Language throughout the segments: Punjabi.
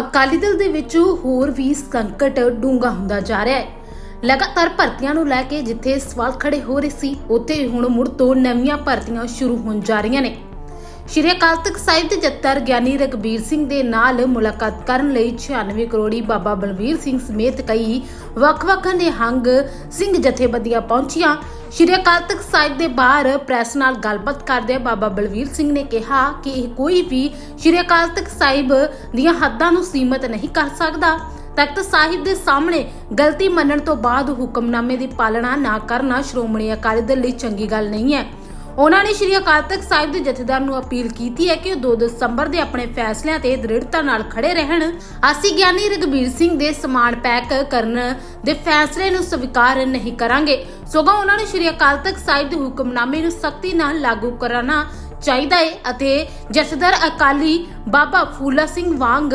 ਅਕਾਲੀ ਦਲ ਦੇ ਵਿੱਚ ਹੋਰ ਵੀ ਸੰਕਟ ਡੂੰਘਾ ਹੁੰਦਾ ਜਾ ਰਿਹਾ ਹੈ। ਲਗਾਤਾਰ ਭਰਤੀਆਂ ਨੂੰ ਲੈ ਕੇ ਜਿੱਥੇ ਸਵਾਲ ਖੜੇ ਹੋ ਰਹੇ ਸੀ, ਉੱਥੇ ਹੁਣ ਮੁੜ ਤੋਂ ਨਵੀਆਂ ਭਰਤੀਆਂ ਸ਼ੁਰੂ ਹੋਣ ਜਾ ਰਹੀਆਂ ਨੇ। ਸ਼੍ਰੀ ਅਕਾਲ ਤਖਤ ਸਾਹਿਬ ਦੇ ਜੱਤਰ ਗਿਆਨੀ ਰਗਬੀਰ ਸਿੰਘ ਦੇ ਨਾਲ ਮੁਲਾਕਾਤ ਕਰਨ ਲਈ 96 ਕਰੋੜੀ ਬਾਬਾ ਬਲਵੀਰ ਸਿੰਘ ਸਮੇਤ ਕਈ ਵੱਖ-ਵੱਖ ਨਿਹੰਗ ਸਿੰਘ ਜਥੇਬੰਦੀਆਂ ਪਹੁੰਚੀਆਂ। ਸ਼੍ਰੀ ਅਕਾਲ ਤਖਤ ਸਾਹਿਬ ਦੇ ਬਾਹਰ ਪ੍ਰੈਸ ਨਾਲ ਗੱਲਬਾਤ ਕਰਦਿਆਂ ਬਾਬਾ ਬਲਵੀਰ ਸਿੰਘ ਨੇ ਕਿਹਾ ਕਿ ਇਹ ਕੋਈ ਵੀ ਸ਼੍ਰੀ ਅਕਾਲ ਤਖਤ ਸਾਹਿਬ ਦੀਆਂ ਹੱਦਾਂ ਨੂੰ ਸੀਮਤ ਨਹੀਂ ਕਰ ਸਕਦਾ। ਤਖਤ ਸਾਹਿਬ ਦੇ ਸਾਹਮਣੇ ਗਲਤੀ ਮੰਨਣ ਤੋਂ ਬਾਅਦ ਹੁਕਮਨਾਮੇ ਦੀ ਪਾਲਣਾ ਨਾ ਕਰਨਾ ਸ਼੍ਰੋਮਣੀ ਅਕਾਲੀ ਦਲ ਲਈ ਚੰਗੀ ਗੱਲ ਨਹੀਂ ਹੈ। ਉਹਨਾਂ ਨੇ ਸ਼੍ਰੀ ਅਕਾਲ ਤਖਤ ਸਾਹਿਬ ਦੇ ਜਥੇਦਾਰ ਨੂੰ ਅਪੀਲ ਕੀਤੀ ਹੈ ਕਿ ਉਹ 2 ਦਸੰਬਰ ਦੇ ਆਪਣੇ ਫੈਸਲਿਆਂ ਤੇ ਦ੍ਰਿੜਤਾ ਨਾਲ ਖੜੇ ਰਹਿਣ। ਅਸੀਂ ਗਿਆਨੀ ਰਗਬੀਰ ਸਿੰਘ ਦੇ ਸਮਾਨ ਪੈਕ ਕਰਨ ਦੇ ਫੈਸਲੇ ਨੂੰ ਸਵੀਕਾਰ ਨਹੀਂ ਕਰਾਂਗੇ। ਸਗੋਂ ਉਹਨਾਂ ਨੇ ਸ਼੍ਰੀ ਅਕਾਲ ਤਖਤ ਸਾਹਿਬ ਦੇ ਹੁਕਮਨਾਮੇ ਨੂੰ ਸਖਤੀ ਨਾਲ ਲਾਗੂ ਕਰਨਾ ਚਾਹੀਦਾ ਹੈ ਅਤੇ ਜਥੇਦਾਰ ਅਕਾਲੀ ਬਾਬਾ ਫੂਲਾ ਸਿੰਘ ਵਾਂਗ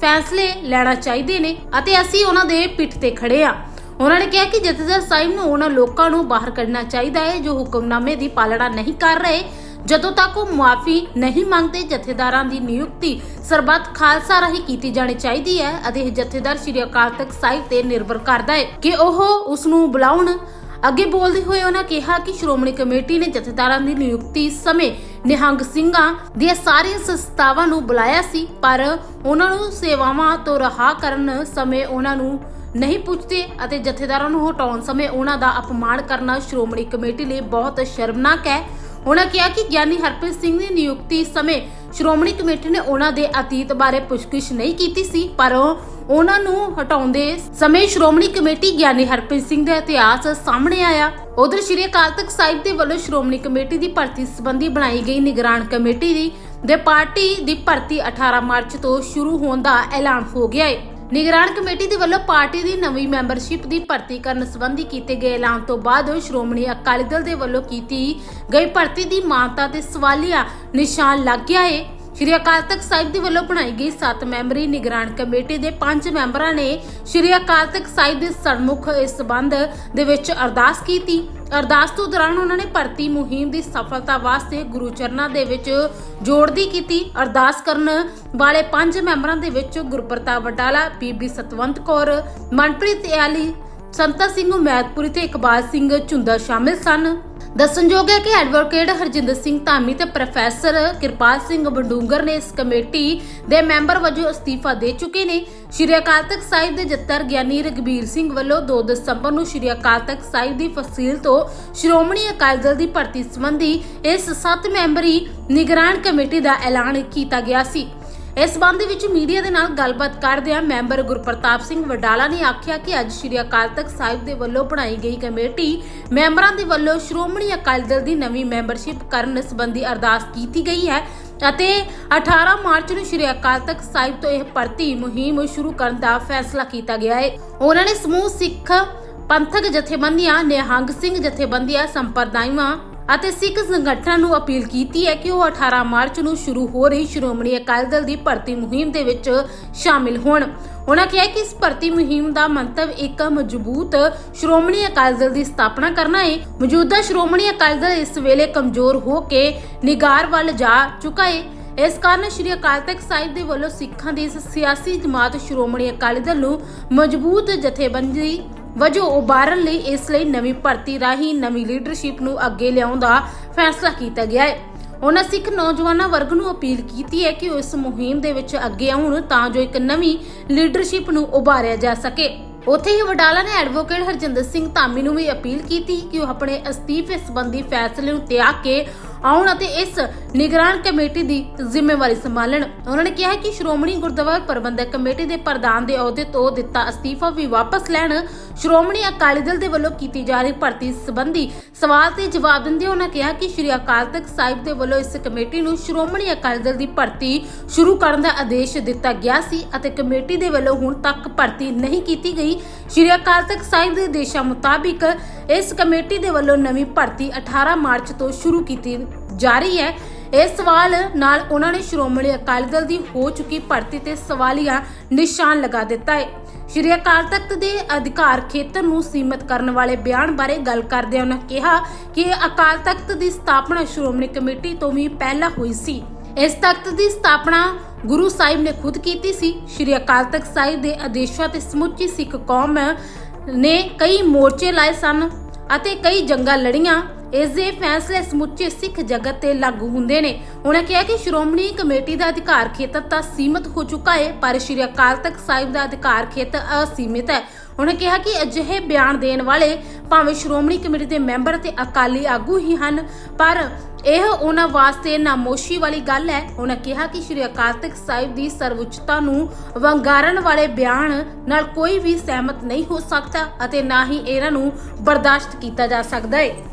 ਫੈਸਲੇ ਲੈਣਾ ਚਾਹੀਦੇ ਨੇ ਅਤੇ ਅਸੀਂ ਉਹਨਾਂ ਦੇ ਪਿੱਠ ਤੇ ਖੜੇ ਆ। ਉਹਨਾਂ ਨੇ ਕਿਹਾ ਕਿ ਜਥੇਦਾਰ ਸਾਹਿਬ ਨੂੰ ਉਹਨਾਂ ਲੋਕਾਂ ਨੂੰ ਬਾਹਰ ਕੱਢਣਾ ਚਾਹੀਦਾ ਹੈ ਜੋ ਹੁਕਮਨਾਮੇ ਦੀ ਪਾਲਣਾ ਨਹੀਂ ਕਰ ਰਹੇ। ਜਦੋਂ ਤੱਕ ਉਹ ਮੁਆਫੀ ਨਹੀਂ ਮੰਗਦੇ, ਜਥੇਦਾਰਾਂ ਦੀ ਨਿਯੁਕਤੀ ਸਰਬੱਤ ਖਾਲਸਾ ਰਾਹੀਂ ਕੀਤੀ ਜਾਣੀ ਚਾਹੀਦੀ ਹੈ ਅਤੇ ਜਥੇਦਾਰ ਸ੍ਰੀ ਅਕਾਲ ਤਖਤ ਸਾਹਿਬ ਤੇ ਨਿਰਭਰ ਕਰਦਾ ਹੈ ਕਿ ਉਹ ਉਸ ਨੂੰ ਬੁਲਾਉਣ ਅੱਗੇ ਬੋਲਦੇ ਹੋਏ ਉਹਨਾਂ ਕਿਹਾ ਕਿ ਸ਼੍ਰੋਮਣੀ ਕਮੇਟੀ ਨੇ ਜਥੇਦਾਰਾਂ ਦੀ ਨਿਯੁਕਤੀ ਸਮੇਂ ਨਿਹੰਗ ਸਿੰਘਾਂ ਦੀਆਂ ਸਾਰੀਆਂ ਸੰਸਥਾਵਾਂ ਨੂੰ ਬੁਲਾਇਆ ਸੀ, ਪਰ ਉਹਨਾਂ ਨੂੰ ਸੇਵਾਵਾਂ ਤੋਂ ਰਿਹਾ ਕਰਨ ਸਮੇਂ ਉਹਨਾਂ ਨੂੰ ਨਹੀਂ ਪੁੱਛਦੇ ਅਤੇ ਜਥੇਦਾਰਾਂ ਨੂੰ ਹਟਾਉਣ ਸਮੇਂ ਉਹਨਾਂ ਦਾ ਅਪਮਾਨ ਕਰਨਾ ਸ਼੍ਰੋਮਣੀ ਕਮੇਟੀ ਲਈ ਬਹੁਤ ਸ਼ਰਮਨਾਕ ਹੈ। ਉਹਨਾਂ ਕਿਹਾ ਕਿ ਗਿਆਨੀ ਹਰਪ੍ਰੀਤ ਸਿੰਘ ਦੀ ਨਿਯੁਕਤੀ ਸਮੇਂ ਸ਼੍ਰੋਮਣੀ ਕਮੇਟੀ ਨੇ ਉਹਨਾਂ ਦੇ ਅਤੀਤ ਬਾਰੇ ਪੁੱਛਗਿੱਛ ਨਹੀਂ ਕੀਤੀ ਸੀ, ਪਰ ਉਹਨਾਂ ਨੂੰ ਹਟਾਉਂਦੇ ਸਮੇਂ ਸ਼੍ਰੋਮਣੀ ਕਮੇਟੀ ਗਿਆਨੀ ਹਰਪ੍ਰੀਤ ਸਿੰਘ ਦਾ ਇਤਿਹਾਸ ਸਾਹਮਣੇ ਆਇਆ। ਉਧਰ ਸ਼੍ਰੀ ਅਕਾਲ ਤਖਤ ਸਾਹਿਬ ਦੇ ਵੱਲੋਂ ਸ਼੍ਰੋਮਣੀ ਕਮੇਟੀ ਦੀ ਭਰਤੀ ਸੰਬੰਧੀ ਬਣਾਈ ਗਈ ਨਿਗਰਾਨ ਕਮੇਟੀ ਦੀ, ਦੇ ਪਾਰਟੀ ਦੀ ਭਰਤੀ 18 ਮਾਰਚ ਤੋਂ ਸ਼ੁਰੂ ਹੋਣ ਦਾ ਐਲਾਨ ਹੋ ਗਿਆ ਹੈ ਨਿਗਰਾਨ ਕਮੇਟੀ ਦੇ ਵੱਲੋਂ ਪਾਰਟੀ ਦੀ ਨਵੀਂ ਮੈਂਬਰਸ਼ਿਪ ਦੀ ਭਰਤੀ ਕਰਨ ਸੰਬੰਧੀ ਕੀਤੇ ਗਏ ਐਲਾਨ ਤੋਂ ਬਾਅਦ ਸ਼੍ਰੋਮਣੀ ਅਕਾਲੀ ਦਲ ਦੇ ਵੱਲੋਂ ਕੀਤੀ ਗਈ ਭਰਤੀ ਦੀ ਮਾਨਤਾ ਤੇ ਸਵਾਲੀਆ ਨਿਸ਼ਾਨ ਲੱਗ ਗਿਆ ਹੈ ਸ਼੍ਰੀ ਅਕਾਲ ਤਖਤ ਸਾਹਿਬ ਦੇ ਵੱਲੋਂ ਬਣਾਈ ਗਈ 7 ਮੈਂਬਰੀ ਨਿਗਰਾਨ ਕਮੇਟੀ ਦੇ 5 ਮੈਂਬਰਾਂ ਨੇ ਸ਼੍ਰੀ ਅਕਾਲ ਤਖਤ ਸਾਹਿਬ ਦੇ ਸਨਮੁਖ ਇਸ ਸਬੰਧ ਦੇ ਵਿੱਚ ਅਰਦਾਸ ਕੀਤੀ। ਅਰਦਾਸ ਤੋਂ ਦੌਰਾਨ ਉਹਨਾਂ ਨੇ ਭਰਤੀ ਮੁਹਿੰਮ ਦੀ ਸਫਲਤਾ ਵਾਸਤੇ ਗੁਰੂ ਚਰਨਾਂ ਦੇ ਵਿੱਚ ਜੋੜਦੀ ਕੀਤੀ। ਅਰਦਾਸ ਕਰਨ ਵਾਲੇ ਪੰਜ ਮੈਂਬਰਾਂ ਦੇ ਵਿੱਚ ਗੁਰਪ੍ਰਤਾਪ ਵਟਾਲਾ ਬੀਬੀ ਸਤਵੰਤ ਕੌਰ, ਮਨਪ੍ਰੀਤ ਇਆਲੀ ਸੰਤਾ ਸਿੰਘ ਮੈਦਪੁਰੀ ਤੇ ਇਕਬਾਲ ਸਿੰਘ ਝੁੰਦਾ ਸ਼ਾਮਿਲ ਸਨ। ਦੱਸਣਯੋਗ ਹੈ ਕਿ ਐਡਵੋਕੇਟ ਹਰਜਿੰਦਰ ਸਿੰਘ ਧਾਮੀ ਤੇ ਪ੍ਰੋਫੈਸਰ ਕਿਰਪਾਲ ਸਿੰਘ ਬੰਡੂੰਗਰ ਨੇ ਇਸ ਕਮੇਟੀ ਦੇ ਮੈਂਬਰ ਵਜੋਂ ਅਸਤੀਫਾ ਦੇ ਚੁੱਕੇ ਨੇ। ਸ਼੍ਰੀ ਅਕਾਲ ਤਖਤ ਸਾਹਿਬ ਦੇ ਜੱਤਰ ਗਿਆਨੀ ਰਗਬੀਰ ਸਿੰਘ ਵੱਲੋਂ 2 ਦਸੰਬਰ ਨੂੰ ਸ਼੍ਰੀ ਅਕਾਲ ਤਖਤ ਸਾਹਿਬ ਦੀ ਫਸੀਲ ਤੋਂ ਸ਼੍ਰੋਮਣੀ ਅਕਾਲੀ ਦਲ ਦੀ ਭਰਤੀ ਸੰਬੰਧੀ ਇਸ 7 ਮੈਂਬਰੀ ਨਿਗਰਾਨ ਕਮੇਟੀ ਦਾ ਐਲਾਨ ਕੀਤਾ ਗਿਆ ਸੀ। ਇਸ ਸੰਬੰਧ ਵਿੱਚ ਮੀਡੀਆ ਦੇ ਨਾਲ ਗੱਲਬਾਤ ਕਰਦਿਆਂ ਮੈਂਬਰ ਗੁਰਪ੍ਰਤਾਪ ਸਿੰਘ ਵਡਾਲਾ ਨੇ ਆਖਿਆ ਕਿ ਅੱਜ ਸ਼੍ਰੀ ਅਕਾਲ ਤਖਤ ਸਾਹਿਬ ਦੇ ਵੱਲੋਂ ਬਣਾਈ ਗਈ ਕਮੇਟੀ ਮੈਂਬਰਾਂ ਦੇ ਵੱਲੋਂ ਸ਼੍ਰੋਮਣੀ ਅਕਾਲੀ ਦਲ ਦੀ ਨਵੀਂ ਮੈਂਬਰਸ਼ਿਪ ਕਰਨ ਸੰਬੰਧੀ ਅਰਦਾਸ ਕੀਤੀ ਗਈ ਹੈ ਅਤੇ 18 ਮਾਰਚ ਨੂੰ ਸ਼੍ਰੀ ਅਕਾਲ ਤਖਤ ਸਾਹਿਬ ਤੋਂ ਇਹ ਭਰਤੀ ਮੁਹਿੰਮ ਸ਼ੁਰੂ ਕਰਨ ਦਾ ਫੈਸਲਾ ਕੀਤਾ ਗਿਆ ਹੈ। ਉਹਨਾਂ ਨੇ ਸਮੂਹ ਸਿੱਖ ਪੰਥਕ ਜਥੇਬੰਦੀਆਂ, ਨਿਹੰਗ ਸਿੰਘ ਜਥੇਬੰਦੀਆਂ, ਸੰਪਰਦਾਇਆਂ ਅਤੇ ਸਿੱਖ ਸੰਗਠਨਾਂ ਨੂੰ ਅਪੀਲ ਕੀਤੀ ਹੈ ਕਿ ਉਹ 18 ਮਾਰਚ ਨੂੰ ਸ਼ੁਰੂ ਹੋ ਰਹੀ ਸ਼੍ਰੋਮਣੀ ਅਕਾਲੀ ਦਲ ਦੀ ਭਰਤੀ ਮੁਹਿੰਮ ਦੇ ਵਿੱਚ ਸ਼ਾਮਿਲ ਹੋਣ। ਉਹਨਾਂ ਕਿਹਾ ਕਿ ਇਸ ਭਰਤੀ ਮੁਹਿੰਮ ਦਾ ਮੰਤਵ ਇੱਕ ਮਜ਼ਬੂਤ ਸ਼੍ਰੋਮਣੀ ਅਕਾਲੀ ਦਲ ਦੀ ਸਥਾਪਨਾ ਕਰਨਾ ਹੈ ਮੌਜੂਦਾ ਸ਼੍ਰੋਮਣੀ ਅਕਾਲੀ ਦਲ ਇਸ ਵੇਲੇ ਕਮਜ਼ੋਰ ਹੋ ਕੇ ਨਿਗਾਰ ਵੱਲ ਜਾ ਚੁੱਕਾ ਹੈ ਇਸ ਕਾਰਨ ਸ਼੍ਰੀ ਅਕਾਲ ਤਖਤ ਸਾਹਿਬ ਦੇ ਵੱਲੋਂ ਸਿੱਖਾਂ ਦੀ ਇਸ ਸਿਆਸੀ ਜਮਾਤ ਸ਼੍ਰੋਮਣੀ ਅਕਾਲੀ ਦਲ ਨੂੰ ਮਜ਼ਬੂਤ ਜਥੇਬੰਦੀ ਵਜੋਂ ਉਭਾਰਨ ਲਈ ਇਸ ਲਈ ਨਵੀਂ ਭਰਤੀ ਰਾਹੀਂ ਨਵੀਂ ਲੀਡਰਸ਼ਿਪ ਨੂੰ ਅੱਗੇ ਲਿਆਉਣ ਦਾ ਫੈਸਲਾ ਕੀਤਾ ਗਿਆ ਹੈ। ਉਹਨਾਂ ਸਿੱਖ ਨੌਜਵਾਨਾਂ ਵਰਗ ਨੂੰ ਅਪੀਲ ਕੀਤੀ ਹੈ ਕਿ ਉਹ ਇਸ ਮੁਹਿੰਮ ਦੇ ਵਿੱਚ ਅੱਗੇ ਆਉਣ ਤਾਂ ਜੋ ਇੱਕ ਨਵੀਂ ਲੀਡਰਸ਼ਿਪ ਨੂੰ ਉਭਾਰਿਆ ਜਾ ਸਕੇ। ਉੱਥੇ ਹੀ ਵਡਾਲਾ ਨੇ ਐਡਵੋਕੇਟ ਹਰਜਿੰਦਰ ਸਿੰਘ ਧਾਮੀ ਨੂੰ ਵੀ ਅਪੀਲ ਕੀਤੀ ਕਿ ਉਹ ਆਪਣੇ ਅਸਤੀਫੇ ਸੰਬੰਧੀ ਫੈਸਲੇ ਨੂੰ ਤਿਆਗ ਕੇ ਆਉਣ ਅਤੇ ਇਸ ਨਿਗਰਾਨ ਕਮੇਟੀ ਦੀ ਜ਼ਿੰਮੇਵਾਰੀ ਸੰਭਾਲਣ। ਉਹਨਾਂ ਨੇ ਕਿਹਾ ਕਿ ਸ਼੍ਰੋਮਣੀ ਗੁਰਦੁਆਰਾ ਪ੍ਰਬੰਧਕ ਕਮੇਟੀ ਦੇ ਪ੍ਰਧਾਨ ਦੇ ਅਹੁਦੇ ਤੋਂ ਦਿੱਤਾ ਅਸਤੀਫਾ ਵੀ ਵਾਪਸ ਲੈਣ ਸ਼੍ਰੋਮਣੀ ਅਕਾਲੀ ਦਲ ਦੇ ਵੱਲੋਂ ਕੀਤੀ ਜਾ ਰਹੀ ਭਰਤੀ ਸੰਬੰਧੀ ਸਵਾਲ ਤੇ ਜਵਾਬ ਦਿੰਦੇ ਉਹਨਾਂ ਕਿਹਾ ਕਿ ਸ਼੍ਰੀ ਅਕਾਲ ਤਖਤ ਸਾਹਿਬ ਦੇ ਵੱਲੋਂ ਇਸ ਕਮੇਟੀ ਨੂੰ ਸ਼੍ਰੋਮਣੀ ਅਕਾਲੀ ਦਲ ਦੀ ਭਰਤੀ ਸ਼ੁਰੂ ਕਰਨ ਦਾ ਆਦੇਸ਼ ਦਿੱਤਾ ਗਿਆ ਸੀ ਅਤੇ ਕਮੇਟੀ ਦੇ ਵੱਲੋਂ ਹੁਣ ਤੱਕ ਭਰਤੀ ਨਹੀਂ ਕੀਤੀ ਗਈ। ਸ਼੍ਰੀ ਅਕਾਲ ਤਖਤ ਸਾਹਿਬ ਦੇ ਦੇਸ਼ਾਂ ਮੁਤਾਬਿਕ ਇਸ ਕਮੇਟੀ ਦੇ ਵੱਲੋਂ ਨਵੀਂ ਭਰਤੀ 18 ਮਾਰਚ ਤੋਂ ਸ਼ੁਰੂ ਕੀਤੀ ਜਾ ਰਹੀ ਹੈ। ਇਸ ਸਵਾਲ ਨਾਲ ਉਹਨਾਂ ਨੇ ਸ਼੍ਰੋਮਣੀ ਅਕਾਲੀ ਦਲ ਦੀ ਹੋ ਚੁੱਕੀ ਭਰਤੀ ਤੇ ਸਵਾਲੀਆ ਨਿਸ਼ਾਨ ਲਗਾ ਦਿੱਤਾ ਹੈ। ਸ਼੍ਰੀ ਅਕਾਲ ਤਖਤ ਦੇ ਅਧਿਕਾਰ ਖੇਤਰ ਨੂੰ ਸੀਮਤ ਕਰਨ ਵਾਲੇ ਬਿਆਨ ਬਾਰੇ ਗੱਲ ਕਰਦਿਆਂ ਉਹਨਾਂ ਕਿਹਾ ਕਿ ਅਕਾਲ ਤਖਤ ਦੀ ਸਥਾਪਨਾ ਸ਼੍ਰੋਮਣੀ ਕਮੇਟੀ ਤੋਂ ਵੀ ਪਹਿਲਾਂ ਹੋਈ ਸੀ। ਇਸ ਤਖਤ ਦੀ ਸਥਾਪਨਾ ਗੁਰੂ ਸਾਹਿਬ ਨੇ ਖੁਦ ਕੀਤੀ ਸੀ। ਸ਼੍ਰੀ ਅਕਾਲ ਤਖਤ ਸਾਹਿਬ ਦੇ ਆਦੇਸ਼ਾਂ ਤੇ ਸਮੁੱਚੀ ਸਿੱਖ ਕੌਮ ਨੇ ਕਈ ਮੋਰਚੇ ਲਾਏ ਸਨ ਅਤੇ ਕਈ ਜੰਗਾਂ ਲੜੀਆਂ। ਇਸ ਦੇ ਫੈਸਲੇ ਸਮੁੱਚੇ ਸਿੱਖ ਜਗਤ ਤੇ ਲਾਗੂ ਹੁੰਦੇ ਨੇ। ਉਹਨਾਂ ਕਿਹਾ ਕਿ ਸ਼੍ਰੋਮਣੀ ਕਮੇਟੀ ਦਾ ਅਧਿਕਾਰ ਖੇਤਰ ਤਾਂ ਸੀਮਤ ਹੋ ਚੁੱਕਾ ਹੈ, ਪਰ ਸ਼੍ਰੀ ਅਕਾਲ ਤਖਤ ਸਾਹਿਬ ਦਾ ਅਧਿਕਾਰ ਖੇਤਰ ਅਸੀਮਿਤ ਹੈ। ਉਹਨੇ ਕਿਹਾ ਕਿ ਅਜਿਹੇ ਬਿਆਨ ਦੇਣ ਵਾਲੇ ਭਾਵੇਂ ਸ਼੍ਰੋਮਣੀ ਕਮੇਟੀ ਦੇ ਮੈਂਬਰ ਅਤੇ ਅਕਾਲੀ ਆਗੂ ਹੀ ਹਨ, ਪਰ ਇਹ ਉਹਨਾਂ ਵਾਸਤੇ ਨਾਮੋਸ਼ੀ ਵਾਲੀ ਗੱਲ ਹੈ। ਉਹਨਾਂ ਕਿਹਾ ਕਿ ਸ਼੍ਰੀ ਅਕਾਲ ਤਖਤ ਸਾਹਿਬ ਦੀ ਸਰਵਉੱਚਤਾ ਨੂੰ ਵੰਗਾਰਨ ਵਾਲੇ ਬਿਆਨ ਨਾਲ ਕੋਈ ਵੀ ਸਹਿਮਤ ਨਹੀਂ ਹੋ ਸਕਦਾ ਅਤੇ ਨਾ ਹੀ ਇਹਨਾਂ ਨੂੰ ਬਰਦਾਸ਼ਤ ਕੀਤਾ ਜਾ ਸਕਦਾ ਹੈ।